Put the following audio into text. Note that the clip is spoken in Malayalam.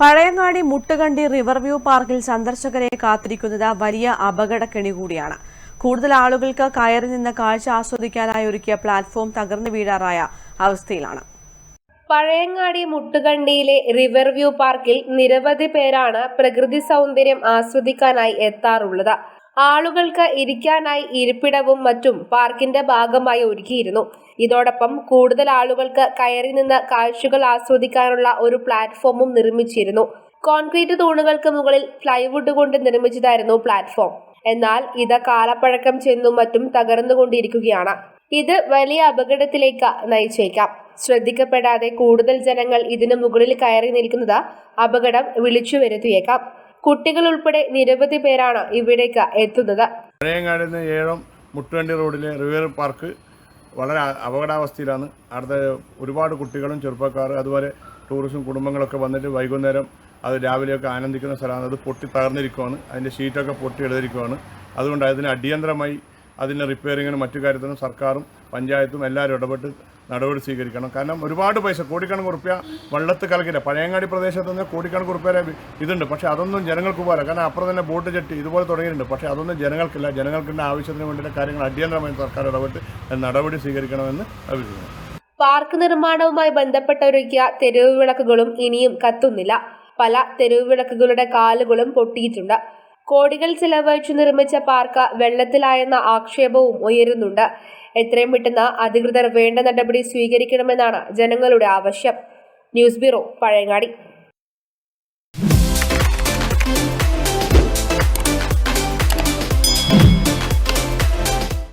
പഴയങ്ങാടി മുട്ടുകണ്ടി റിവർവ്യൂ പാർക്കിൽ സന്ദർശകരെ കാത്തിരിക്കുന്നത് വലിയ അപകടക്കെണി കൂടിയാണ്. കൂടുതൽ ആളുകൾക്ക് കയറി നിന്ന് കാഴ്ച ആസ്വദിക്കാനായി ഒരുക്കിയ പ്ലാറ്റ്ഫോം തകർന്നു വീഴാറായ അവസ്ഥയിലാണ്. പഴയങ്ങാടി മുട്ടുകണ്ടിയിലെ റിവർവ്യൂ പാർക്കിൽ നിരവധി പേരാണ് പ്രകൃതി സൗന്ദര്യം ആസ്വദിക്കാനായി എത്താറുള്ളത്. ആളുകൾക്ക് ഇരിക്കാനായി ഇരിപ്പിടവും മറ്റും പാർക്കിന്റെ ഭാഗമായി ഒരുക്കിയിരുന്നു. ഇതോടൊപ്പം കൂടുതൽ ആളുകൾക്ക് കയറി നിന്ന് കാഴ്ചകൾ ആസ്വദിക്കാനുള്ള ഒരു പ്ലാറ്റ്ഫോമും നിർമ്മിച്ചിരുന്നു. കോൺക്രീറ്റ് തൂണുകൾക്ക് മുകളിൽ പ്ലൈവുഡ് കൊണ്ട് നിർമ്മിച്ചതായിരുന്നു പ്ലാറ്റ്ഫോം. എന്നാൽ ഇത് കാലപ്പഴക്കം ചെന്നും മറ്റും തകർന്നുകൊണ്ടിരിക്കുകയാണ്. ഇത് വലിയ അപകടത്തിലേക്ക് നയിച്ചേക്കാം. ശ്രദ്ധിക്കപ്പെടാതെ കൂടുതൽ ജനങ്ങൾ ഇതിനു മുകളിൽ കയറി നിൽക്കുന്നത് അപകടം വിളിച്ചു വരുത്തിയേക്കാം. കുട്ടികൾ ഉൾപ്പെടെ നിരവധി പേരാണ് ഇവിടേക്ക് എത്തുന്നത്. പഴയങ്ങാടിൽ നിന്ന് ഏഴം മുട്ടുവണ്ടി റോഡിലെ റിവർ പാർക്ക് വളരെ അപകടാവസ്ഥയിലാണ്. അവിടുത്തെ ഒരുപാട് കുട്ടികളും ചെറുപ്പക്കാർ അതുപോലെ ടൂറിസ്റ്റും കുടുംബങ്ങളൊക്കെ വന്നിട്ട് വൈകുന്നേരം അത് രാവിലെയൊക്കെ ആനന്ദിക്കുന്ന സ്ഥലമാണ്. അത് പൊട്ടി തകർന്നിരിക്കുവാണ്. അതിന്റെ ഷീറ്റൊക്കെ പൊട്ടി എഴുതിരിക്കുവാണ് അതുകൊണ്ട് അതിന് അടിയന്തരമായി അതിന്റെ റിപ്പയറിങ്ങിനും മറ്റു കാര്യത്തിനും സർക്കാരും പഞ്ചായത്തും എല്ലാവരും ഇടപെട്ട് നടപടി സ്വീകരിക്കണം. കാരണം ഒരുപാട് പൈസ കോടിക്കണക്കിന് റുപ്യ വള്ളത്ത് കലക്കില്ല. പഴയങ്ങാടി പ്രദേശത്ത് നിന്ന് കോടിക്കണക്കിന് റുപ്യ ഇതുണ്ട്. പക്ഷേ അതൊന്നും ജനങ്ങൾക്ക് പോരാ കാരണം അപ്പുറം തന്നെ ബോട്ട് ജെട്ടി ഇതുപോലെ തുടങ്ങിയിട്ടുണ്ട്. പക്ഷേ അതൊന്നും ജനങ്ങൾക്കില്ല. ജനങ്ങൾക്കിന്റെ ആവശ്യത്തിന് വേണ്ടിയിട്ട് കാര്യങ്ങൾ അടിയന്തരമായി സർക്കാർ ഇടപെട്ട് നടപടി സ്വീകരിക്കണമെന്ന് അഭിപ്രായം പാർക്ക് നിർമ്മാണവുമായി ബന്ധപ്പെട്ടൊരുക്കിയ തെരുവ് വിളക്കുകളും ഇനിയും കത്തുന്നില്ല. പല തെരുവ് വിളക്കുകളുടെ കാലുകളും പൊട്ടിയിട്ടുണ്ട്. കോടികൾ ചെലവഴിച്ചു നിർമ്മിച്ച പാർക്ക് വെള്ളത്തിലായെന്ന ആക്ഷേപവും ഉയരുന്നുണ്ട്. എത്രയും പെട്ടെന്ന് അധികൃതർ വേണ്ട നടപടി സ്വീകരിക്കണമെന്നാണ് ജനങ്ങളുടെ ആവശ്യം. News bureau Pazhayangadi.